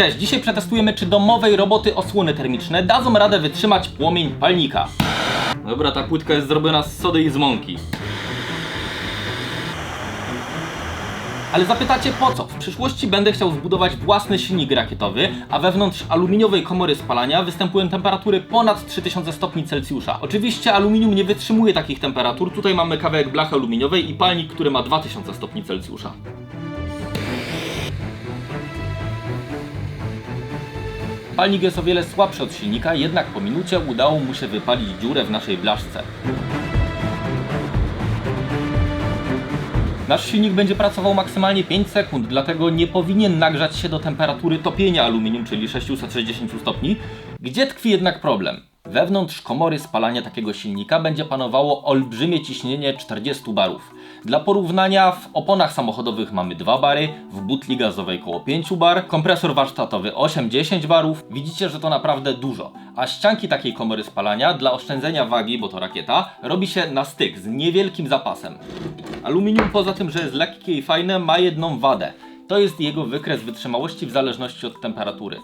Cześć, dzisiaj przetestujemy, czy domowej roboty osłony termiczne dadzą radę wytrzymać płomień palnika. Dobra, ta płytka jest zrobiona z sody i z mąki. Ale zapytacie po co? W przyszłości będę chciał zbudować własny silnik rakietowy, a wewnątrz aluminiowej komory spalania występują temperatury ponad 3000 stopni Celsjusza. Oczywiście aluminium nie wytrzymuje takich temperatur, tutaj mamy kawałek blachy aluminiowej i palnik, który ma 2000 stopni Celsjusza. Palnik jest o wiele słabszy od silnika, jednak po minucie udało mu się wypalić dziurę w naszej blaszce. Nasz silnik będzie pracował maksymalnie 5 sekund, dlatego nie powinien nagrzać się do temperatury topienia aluminium, czyli 660 stopni. Gdzie tkwi jednak problem? Wewnątrz komory spalania takiego silnika będzie panowało olbrzymie ciśnienie 40 barów. Dla porównania w oponach samochodowych mamy 2 bary, w butli gazowej około 5 bar, kompresor warsztatowy 8-10 barów. Widzicie, że to naprawdę dużo. A ścianki takiej komory spalania dla oszczędzenia wagi, bo to rakieta, robi się na styk z niewielkim zapasem. Aluminium poza tym, że jest lekkie i fajne, ma jedną wadę. To jest jego wykres wytrzymałości w zależności od temperatury.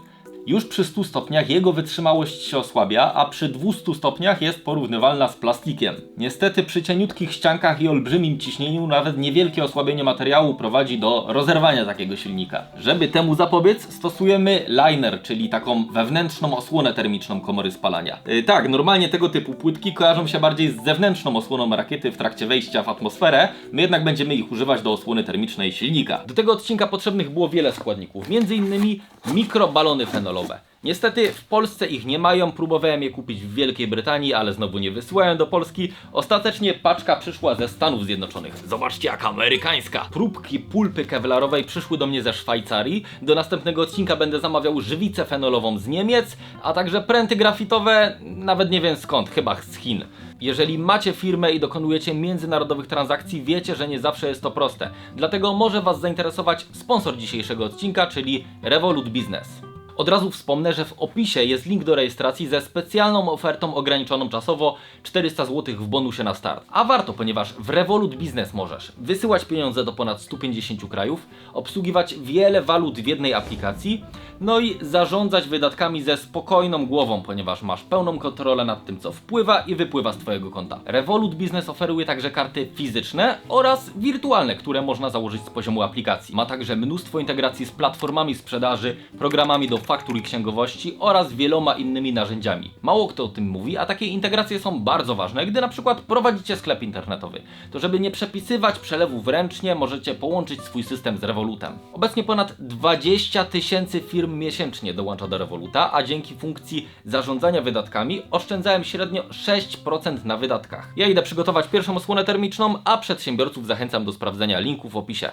Już przy 100 stopniach jego wytrzymałość się osłabia, a przy 200 stopniach jest porównywalna z plastikiem. Niestety przy cieniutkich ściankach i olbrzymim ciśnieniu nawet niewielkie osłabienie materiału prowadzi do rozerwania takiego silnika. Żeby temu zapobiec, stosujemy liner, czyli taką wewnętrzną osłonę termiczną komory spalania. Yy, tak, normalnie tego typu płytki kojarzą się bardziej z zewnętrzną osłoną rakiety w trakcie wejścia w atmosferę, my jednak będziemy ich używać do osłony termicznej silnika. Do tego odcinka potrzebnych było wiele składników, m.in. mikrobalony fenolowe. Niestety w Polsce ich nie mają, próbowałem je kupić w Wielkiej Brytanii, ale znowu nie wysyłałem do Polski. Ostatecznie paczka przyszła ze Stanów Zjednoczonych. Zobaczcie jaka amerykańska! Próbki pulpy kevlarowej przyszły do mnie ze Szwajcarii. Do następnego odcinka będę zamawiał żywicę fenolową z Niemiec, a także pręty grafitowe, nawet nie wiem skąd, chyba z Chin. Jeżeli macie firmę i dokonujecie międzynarodowych transakcji, wiecie, że nie zawsze jest to proste. Dlatego może Was zainteresować sponsor dzisiejszego odcinka, czyli Revolut Business. Od razu wspomnę, że w opisie jest link do rejestracji ze specjalną ofertą ograniczoną czasowo 400 zł w bonusie na start. A warto, ponieważ w Revolut Business możesz wysyłać pieniądze do ponad 150 krajów, obsługiwać wiele walut w jednej aplikacji, no i zarządzać wydatkami ze spokojną głową, ponieważ masz pełną kontrolę nad tym, co wpływa i wypływa z Twojego konta. Revolut Business oferuje także karty fizyczne oraz wirtualne, które można założyć z poziomu aplikacji. Ma także mnóstwo integracji z platformami sprzedaży, programami do faktur i księgowości oraz wieloma innymi narzędziami. Mało kto o tym mówi, a takie integracje są bardzo ważne, gdy na przykład prowadzicie sklep internetowy. To żeby nie przepisywać przelewów ręcznie, możecie połączyć swój system z Revolutem. Obecnie ponad 20 tysięcy firm miesięcznie dołącza do Revoluta, a dzięki funkcji zarządzania wydatkami oszczędzałem średnio 6% na wydatkach. Ja idę przygotować pierwszą osłonę termiczną, a przedsiębiorców zachęcam do sprawdzenia linków w opisie.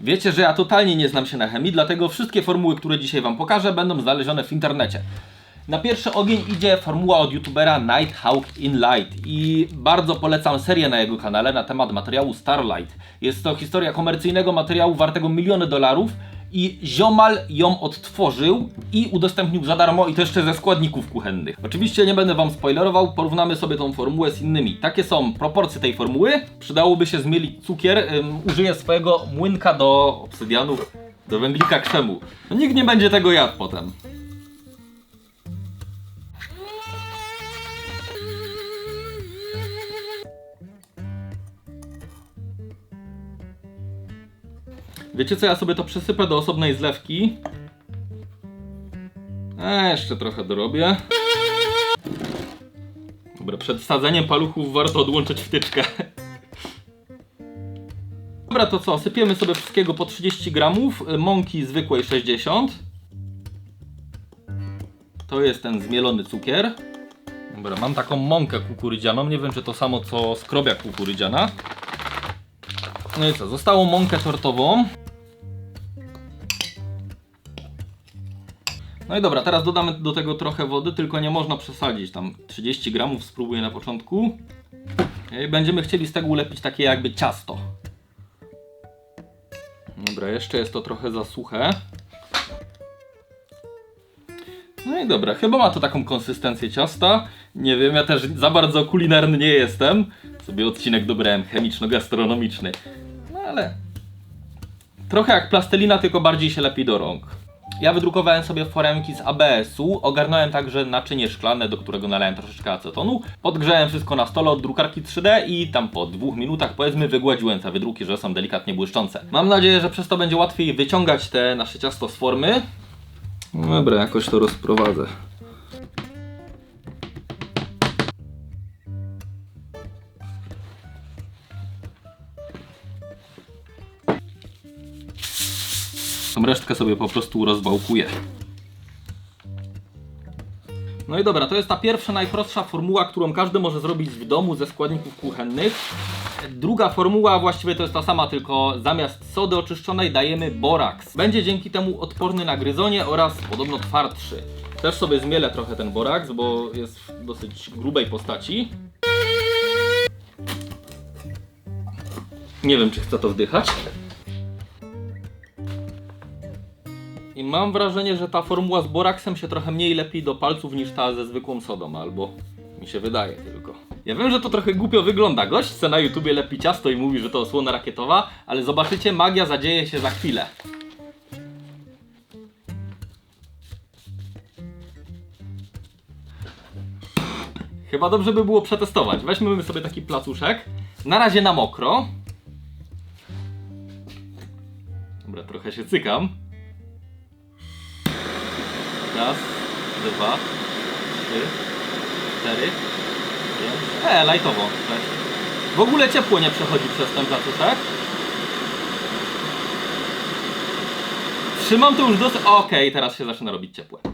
Wiecie, że ja totalnie nie znam się na chemii, dlatego wszystkie formuły, które dzisiaj Wam pokażę, będą znalezione w internecie. Na pierwszy ogień idzie formuła od youtubera Nighthawk in Light i bardzo polecam serię na jego kanale na temat materiału Starlight. Jest to historia komercyjnego materiału wartego miliony dolarów i ziomal ją odtworzył i udostępnił za darmo i to jeszcze ze składników kuchennych. Oczywiście nie będę wam spoilerował, porównamy sobie tą formułę z innymi. Takie są proporcje tej formuły. Przydałoby się zmielić cukier. Ym, użyję swojego młynka do obsydianów, do węglika krzemu. No, nikt nie będzie tego jadł potem. Wiecie co, ja sobie to przesypę do osobnej zlewki. A jeszcze trochę dorobię. Dobra, przed sadzeniem paluchów warto odłączyć wtyczkę. Dobra, to co? Sypiemy sobie wszystkiego po 30 gramów, y, mąki zwykłej 60. To jest ten zmielony cukier. Dobra, mam taką mąkę kukurydzianą, nie wiem czy to samo co skrobia kukurydziana. No i co, zostało mąkę tortową. No i dobra, teraz dodamy do tego trochę wody, tylko nie można przesadzić. Tam 30 gramów spróbuję na początku. I będziemy chcieli z tego ulepić takie jakby ciasto. Dobra, jeszcze jest to trochę za suche. No i dobra, chyba ma to taką konsystencję ciasta. Nie wiem, ja też za bardzo kulinarny nie jestem. Sobie odcinek dobrałem chemiczno-gastronomiczny. No ale trochę jak plastelina, tylko bardziej się lepi do rąk. Ja wydrukowałem sobie foremki z ABS-u, ogarnąłem także naczynie szklane, do którego nalałem troszeczkę acetonu, podgrzałem wszystko na stole od drukarki 3D i tam po dwóch minutach powiedzmy wygładziłem te wydruki, że są delikatnie błyszczące. Mam nadzieję, że przez to będzie łatwiej wyciągać te nasze ciasto z formy. Dobra, jakoś to rozprowadzę. Resztkę sobie po prostu rozwałkuję. No i dobra, to jest ta pierwsza, najprostsza formuła, którą każdy może zrobić w domu ze składników kuchennych. Druga formuła właściwie to jest ta sama, tylko zamiast sody oczyszczonej dajemy boraks. Będzie dzięki temu odporny na gryzonie oraz podobno twardszy. Też sobie zmielę trochę ten boraks, bo jest w dosyć grubej postaci. Nie wiem, czy chcę to wdychać. Mam wrażenie, że ta formuła z boraksem się trochę mniej lepi do palców niż ta ze zwykłą sodą, albo mi się wydaje tylko. Ja wiem, że to trochę głupio wygląda. Gość chce na YouTubie lepi ciasto i mówi, że to osłona rakietowa, ale zobaczycie, magia zadzieje się za chwilę. Chyba dobrze by było przetestować. Weźmy sobie taki placuszek. Na razie na mokro. Dobra, trochę się cykam. Raz, dwa, trzy, cztery, pięć. E, lajtowo. Cześć. W ogóle ciepło nie przechodzi przez ten placuszek. Trzymam to już dosyć. Okej, teraz się zaczyna robić ciepłe.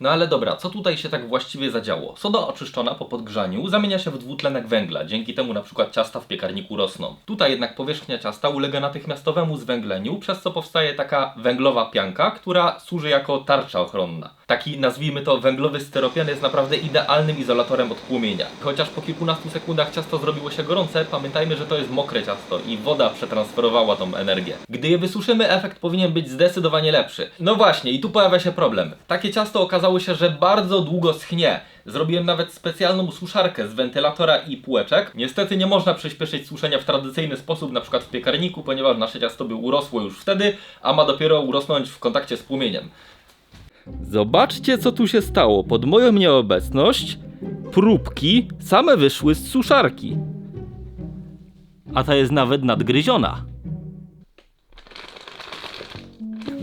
No ale dobra, co tutaj się tak właściwie zadziało? Soda oczyszczona po podgrzaniu zamienia się w dwutlenek węgla, dzięki temu na przykład ciasta w piekarniku rosną. Tutaj jednak powierzchnia ciasta ulega natychmiastowemu zwęgleniu, przez co powstaje taka węglowa pianka, która służy jako tarcza ochronna. Taki, nazwijmy to, węglowy styropian jest naprawdę idealnym izolatorem od płomienia. Chociaż po kilkunastu sekundach ciasto zrobiło się gorące, pamiętajmy, że to jest mokre ciasto i woda przetransferowała tą energię. Gdy je wysuszymy, efekt powinien być zdecydowanie lepszy. No właśnie, i tu pojawia się problem. Takie ciasto okazało się, że bardzo długo schnie. Zrobiłem nawet specjalną suszarkę z wentylatora i półeczek. Niestety nie można przyspieszyć suszenia w tradycyjny sposób, na przykład w piekarniku, ponieważ nasze ciasto by urosło już wtedy, a ma dopiero urosnąć w kontakcie z płomieniem. Zobaczcie, co tu się stało. Pod moją nieobecność próbki same wyszły z suszarki. A ta jest nawet nadgryziona.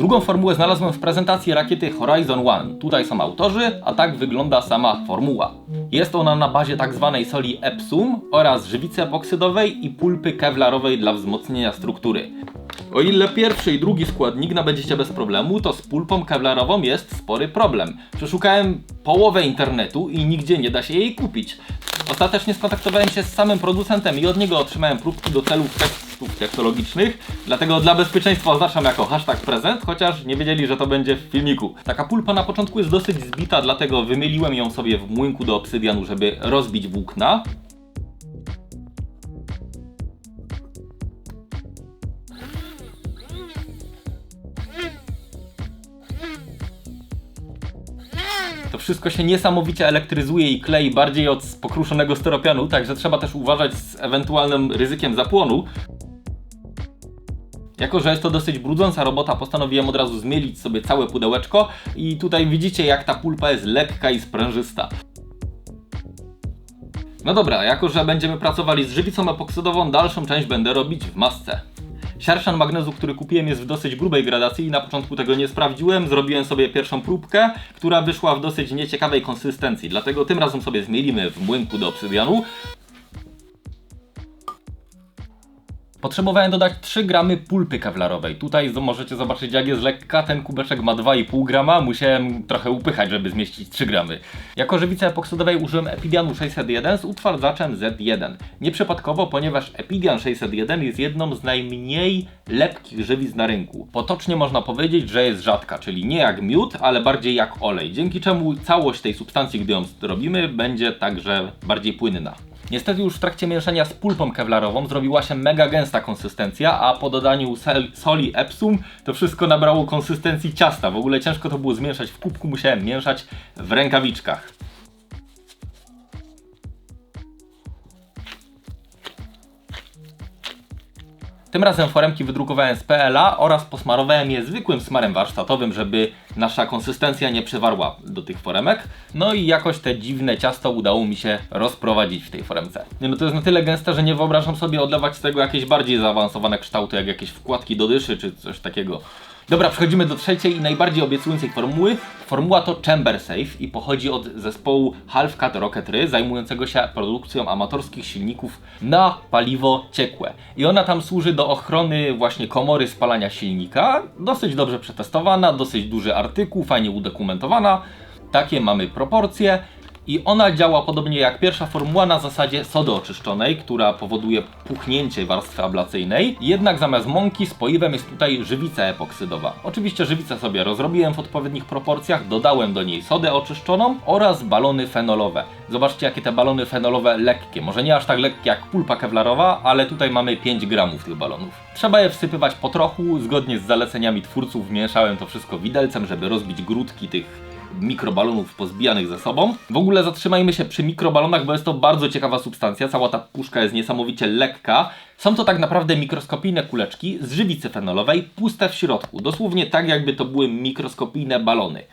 Drugą formułę znalazłem w prezentacji rakiety Horizon One. Tutaj są autorzy, a tak wygląda sama formuła. Jest ona na bazie tzw. soli Epsum oraz żywicy epoksydowej i pulpy kevlarowej dla wzmocnienia struktury. O ile pierwszy i drugi składnik nabędziecie bez problemu, to z pulpą kevlarową jest spory problem. Przeszukałem połowę internetu i nigdzie nie da się jej kupić. Ostatecznie skontaktowałem się z samym producentem i od niego otrzymałem próbki do celów technologicznych, dlatego dla bezpieczeństwa oznaczam jako hashtag prezent, chociaż nie wiedzieli, że to będzie w filmiku. Taka pulpa na początku jest dosyć zbita, dlatego wymieliłem ją sobie w młynku do obsydianu, żeby rozbić włókna. To wszystko się niesamowicie elektryzuje i klei bardziej od pokruszonego styropianu, także trzeba też uważać z ewentualnym ryzykiem zapłonu. Jako, że jest to dosyć brudząca robota, postanowiłem od razu zmielić sobie całe pudełeczko i tutaj widzicie jak ta pulpa jest lekka i sprężysta. No dobra, jako że będziemy pracowali z żywicą epoksydową, dalszą część będę robić w masce. Siarszan magnezu, który kupiłem jest w dosyć grubej gradacji i na początku tego nie sprawdziłem. Zrobiłem sobie pierwszą próbkę, która wyszła w dosyć nieciekawej konsystencji, dlatego tym razem sobie zmielimy w młynku do obsydianu. Potrzebowałem dodać 3 gramy pulpy kewlarowej. Tutaj możecie zobaczyć jak jest lekka, ten kubeczek ma 2,5 grama, musiałem trochę upychać, żeby zmieścić 3 gramy. Jako żywicy epoksydowej użyłem Epidianu 601 z utwardzaczem Z1. Nieprzypadkowo, ponieważ Epidian 601 jest jedną z najmniej lepkich żywic na rynku. Potocznie można powiedzieć, że jest rzadka, czyli nie jak miód, ale bardziej jak olej, dzięki czemu całość tej substancji, gdy ją zrobimy, będzie także bardziej płynna. Niestety już w trakcie mieszania z pulpą kewlarową zrobiła się mega gęsta konsystencja, a po dodaniu soli Epsum to wszystko nabrało konsystencji ciasta. W ogóle ciężko to było zmieszać w kubku, musiałem mieszać w rękawiczkach. Tym razem foremki wydrukowałem z PLA oraz posmarowałem je zwykłym smarem warsztatowym, żeby nasza konsystencja nie przewarła do tych foremek. No i jakoś te dziwne ciasto udało mi się rozprowadzić w tej foremce. Nie no to jest na tyle gęste, że nie wyobrażam sobie odlewać z tego jakieś bardziej zaawansowane kształty, jak jakieś wkładki do dyszy czy coś takiego. Dobra, przechodzimy do trzeciej i najbardziej obiecującej formuły. Formuła to Chamber Safe i pochodzi od zespołu Half Cut Rocketry, zajmującego się produkcją amatorskich silników na paliwo ciekłe. I ona tam służy do ochrony właśnie komory spalania silnika. Dosyć dobrze przetestowana, dosyć duży artykuł, fajnie udokumentowana. Takie mamy proporcje. I ona działa podobnie jak pierwsza formuła na zasadzie sody oczyszczonej, która powoduje puchnięcie warstwy ablacyjnej. Jednak zamiast mąki z poiwem jest tutaj żywica epoksydowa. Oczywiście żywicę sobie rozrobiłem w odpowiednich proporcjach, dodałem do niej sodę oczyszczoną oraz balony fenolowe. Zobaczcie jakie te balony fenolowe lekkie. Może nie aż tak lekkie jak pulpa kewlarowa, ale tutaj mamy 5 gramów tych balonów. Trzeba je wsypywać po trochu, zgodnie z zaleceniami twórców mieszałem to wszystko widelcem, żeby rozbić grudki tych mikrobalonów pozbijanych ze sobą. W ogóle zatrzymajmy się przy mikrobalonach, bo jest to bardzo ciekawa substancja. Cała ta puszka jest niesamowicie lekka. Są to tak naprawdę mikroskopijne kuleczki z żywicy fenolowej, puste w środku. Dosłownie tak, jakby to były mikroskopijne balony.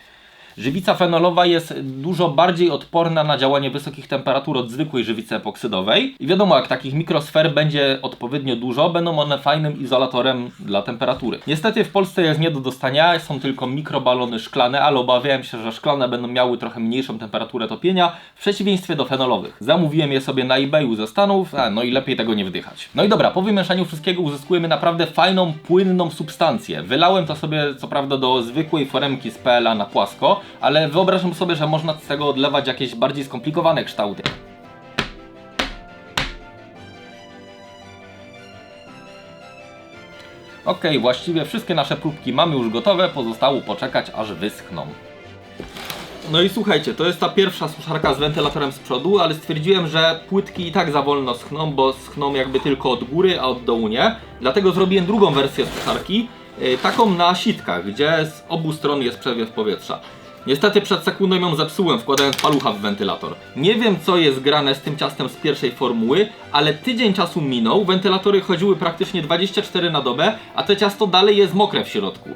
Żywica fenolowa jest dużo bardziej odporna na działanie wysokich temperatur od zwykłej żywicy epoksydowej. I wiadomo, jak takich mikrosfer będzie odpowiednio dużo, będą one fajnym izolatorem dla temperatury. Niestety w Polsce jest nie do dostania, są tylko mikrobalony szklane, ale obawiałem się, że szklane będą miały trochę mniejszą temperaturę topienia, w przeciwieństwie do fenolowych. Zamówiłem je sobie na eBayu ze Stanów, a, no i lepiej tego nie wdychać. No i dobra, po wymieszaniu wszystkiego uzyskujemy naprawdę fajną, płynną substancję. Wylałem to sobie co prawda do zwykłej foremki z PLA na płasko, ale wyobrażam sobie, że można z tego odlewać jakieś bardziej skomplikowane kształty. Ok, właściwie wszystkie nasze próbki mamy już gotowe, pozostało poczekać aż wyschną. No i słuchajcie, to jest ta pierwsza suszarka z wentylatorem z przodu, ale stwierdziłem, że płytki i tak za wolno schną, bo schną jakby tylko od góry, a od dołu nie. Dlatego zrobiłem drugą wersję suszarki, yy, taką na sitkach, gdzie z obu stron jest przewiew powietrza. Niestety przed sekundą ją zepsułem, wkładając palucha w wentylator. Nie wiem co jest grane z tym ciastem z pierwszej formuły, ale tydzień czasu minął, wentylatory chodziły praktycznie 24 na dobę, a to ciasto dalej jest mokre w środku.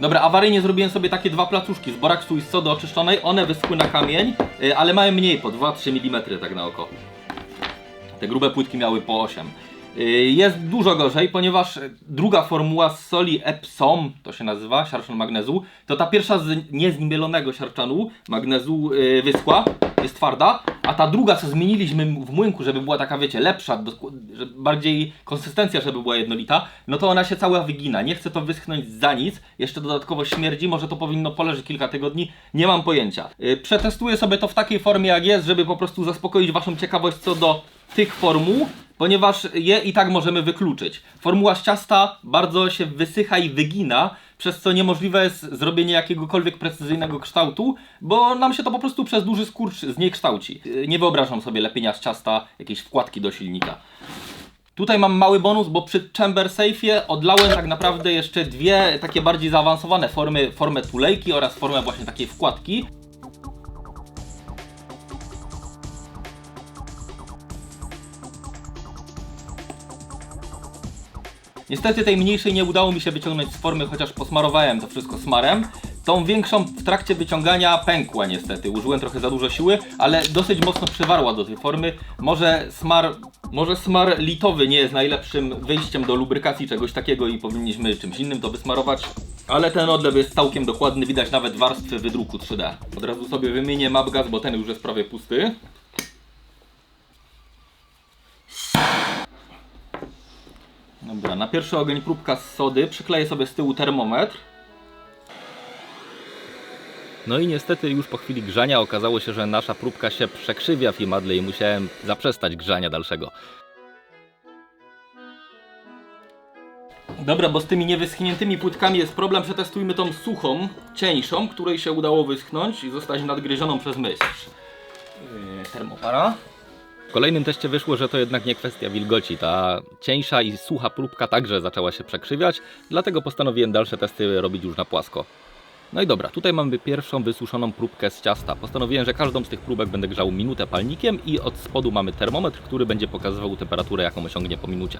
Dobra, awaryjnie zrobiłem sobie takie dwa placuszki z boraksu i z sody oczyszczonej. One wyschły na kamień, y, ale mają mniej, po 2-3 mm tak na oko. Te grube płytki miały po 8. Y, Jest dużo gorzej, ponieważ druga formuła z soli Epsom, to się nazywa, siarczan magnezu, to ta pierwsza z niezniemielonego siarczanu magnezu yy, wyschła, jest twarda, a ta druga, co zmieniliśmy w młynku, żeby była taka, wiecie, lepsza, bardziej konsystencja, żeby była jednolita, no to ona się cała wygina. Nie chcę to wyschnąć za nic, jeszcze dodatkowo śmierdzi, może to powinno poleżeć kilka tygodni, nie mam pojęcia. Yy, Przetestuję sobie to w takiej formie, jak jest, żeby po prostu zaspokoić Waszą ciekawość co do tych formuł, ponieważ je i tak możemy wykluczyć. Formuła z ciasta bardzo się wysycha i wygina, przez co niemożliwe jest zrobienie jakiegokolwiek precyzyjnego kształtu, bo nam się to po prostu przez duży skurcz zniekształci. Yy, Nie wyobrażam sobie lepienia z ciasta jakiejś wkładki do silnika. Tutaj mam mały bonus, bo przy Chamber Safe'ie odlałem tak naprawdę jeszcze dwie takie bardziej zaawansowane formy, formę tulejki oraz formę właśnie takiej wkładki. Niestety tej mniejszej nie udało mi się wyciągnąć z formy, chociaż posmarowałem to wszystko smarem. Tą większą w trakcie wyciągania pękła niestety. Użyłem trochę za dużo siły, ale dosyć mocno przywarła do tej formy. Może smar, może smar litowy nie jest najlepszym wyjściem do lubrykacji czegoś takiego i powinniśmy czymś innym to wysmarować. Ale ten odlew jest całkiem dokładny, widać nawet warstwy wydruku 3D. Od razu sobie wymienię mapgaz, bo ten już jest prawie pusty. Dobra, na pierwszy ogień próbka z sody, przykleję sobie z tyłu termometr. No i niestety już po chwili grzania okazało się, że nasza próbka się przekrzywia w imadle i musiałem zaprzestać grzania dalszego. Dobra, bo z tymi niewyschniętymi płytkami jest problem, przetestujmy tą suchą, cieńszą, której się udało wyschnąć i zostać nadgryzioną przez myśl. Yy, termopara. W kolejnym teście wyszło, że to jednak nie kwestia wilgoci. Ta cieńsza i sucha próbka także zaczęła się przekrzywiać, dlatego postanowiłem dalsze testy robić już na płasko. No i dobra, tutaj mamy pierwszą wysuszoną próbkę z ciasta. Postanowiłem, że każdą z tych próbek będę grzał minutę palnikiem i od spodu mamy termometr, który będzie pokazywał temperaturę, jaką osiągnie po minucie.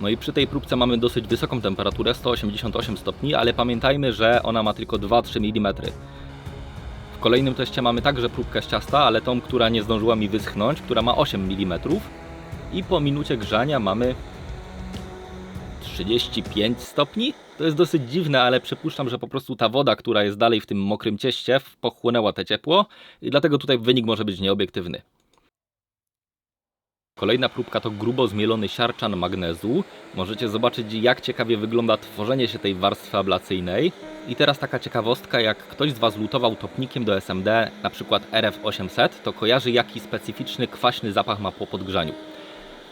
No i przy tej próbce mamy dosyć wysoką temperaturę, 188 stopni, ale pamiętajmy, że ona ma tylko 2-3 mm. Kolejnym teście mamy także próbkę z ciasta, ale tą, która nie zdążyła mi wyschnąć, która ma 8 mm. I po minucie grzania mamy 35 stopni. To jest dosyć dziwne, ale przypuszczam, że po prostu ta woda, która jest dalej w tym mokrym cieście, pochłonęła te ciepło i dlatego tutaj wynik może być nieobiektywny. Kolejna próbka to grubo zmielony siarczan magnezu. Możecie zobaczyć, jak ciekawie wygląda tworzenie się tej warstwy ablacyjnej. I teraz taka ciekawostka, jak ktoś z Was lutował topnikiem do SMD, na przykład RF800, to kojarzy jaki specyficzny, kwaśny zapach ma po podgrzaniu.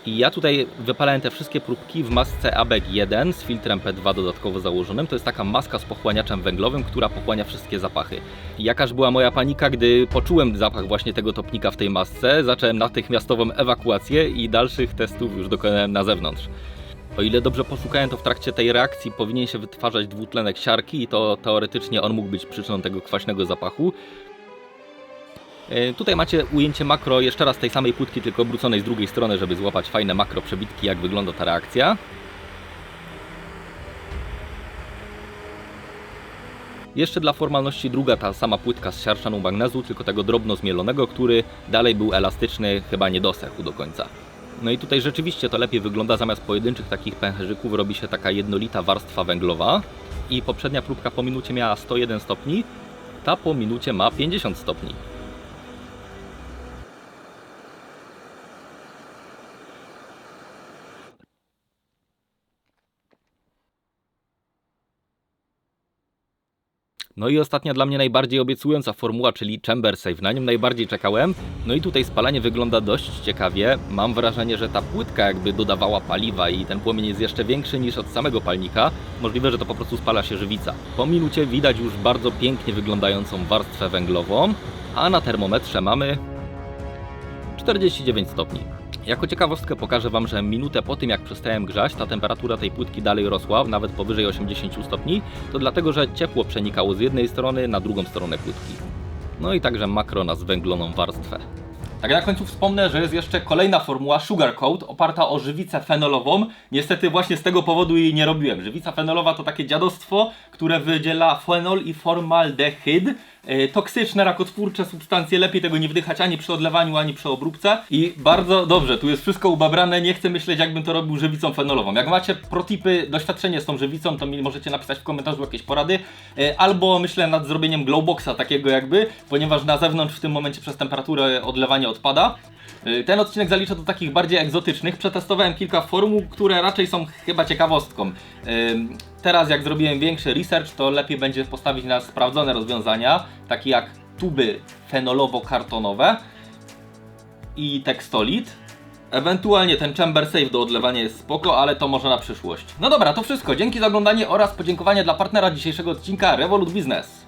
I ja tutaj wypalałem te wszystkie próbki w masce ABEG 1 z filtrem P2 dodatkowo założonym. To jest taka maska z pochłaniaczem węglowym, która pochłania wszystkie zapachy. Jakaż była moja panika, gdy poczułem zapach właśnie tego topnika w tej masce, zacząłem natychmiastową ewakuację i dalszych testów już dokonałem na zewnątrz. O ile dobrze poszukałem, to w trakcie tej reakcji powinien się wytwarzać dwutlenek siarki i to teoretycznie on mógł być przyczyną tego kwaśnego zapachu. E, Tutaj macie ujęcie makro jeszcze raz tej samej płytki, tylko obróconej z drugiej strony, żeby złapać fajne makro przebitki, jak wygląda ta reakcja. Jeszcze dla formalności druga ta sama płytka z siarczanu magnezu, tylko tego drobno zmielonego, który dalej był elastyczny, chyba nie dosechł do końca. No i tutaj rzeczywiście to lepiej wygląda, zamiast pojedynczych takich pęcherzyków robi się taka jednolita warstwa węglowa i poprzednia próbka po minucie miała 101 stopni, ta po minucie ma 50 stopni. No i ostatnia dla mnie najbardziej obiecująca formuła, czyli Chamber Save. Na nią najbardziej czekałem. No i tutaj spalanie wygląda dość ciekawie. Mam wrażenie, że ta płytka jakby dodawała paliwa i ten płomień jest jeszcze większy niż od samego palnika. Możliwe, że to po prostu spala się żywica. Po minucie widać już bardzo pięknie wyglądającą warstwę węglową, a na termometrze mamy 49 stopni. Jako ciekawostkę pokażę Wam, że minutę po tym jak przestałem grzać, ta temperatura tej płytki dalej rosła, nawet powyżej 80 stopni. To dlatego, że ciepło przenikało z jednej strony na drugą stronę płytki. No i także makro na zwęgloną warstwę. Tak na końcu wspomnę, że jest jeszcze kolejna formuła Sugar Coat oparta o żywicę fenolową. Niestety właśnie z tego powodu jej nie robiłem. Żywica fenolowa to takie dziadostwo, które wydziela fenol i formaldehyd. E, Toksyczne, rakotwórcze substancje, lepiej tego nie wdychać ani przy odlewaniu, ani przy obróbce. I bardzo dobrze, tu jest wszystko ubabrane, nie chcę myśleć jakbym to robił żywicą fenolową. Jak macie protipy, doświadczenie z tą żywicą, to mi możecie napisać w komentarzu jakieś porady. E, Albo myślę nad zrobieniem glowboxa takiego jakby, ponieważ na zewnątrz w tym momencie przez temperaturę odlewanie odpada. Y, Ten odcinek zaliczę do takich bardziej egzotycznych. Przetestowałem kilka formuł, które raczej są chyba ciekawostką. Teraz jak zrobiłem większy research, to lepiej będzie postawić na sprawdzone rozwiązania, takie jak tuby fenolowo-kartonowe i tekstolit. Ewentualnie ten chamber safe do odlewania jest spoko, ale to może na przyszłość. No dobra, to wszystko. Dzięki za oglądanie oraz podziękowanie dla partnera dzisiejszego odcinka Revolut Business.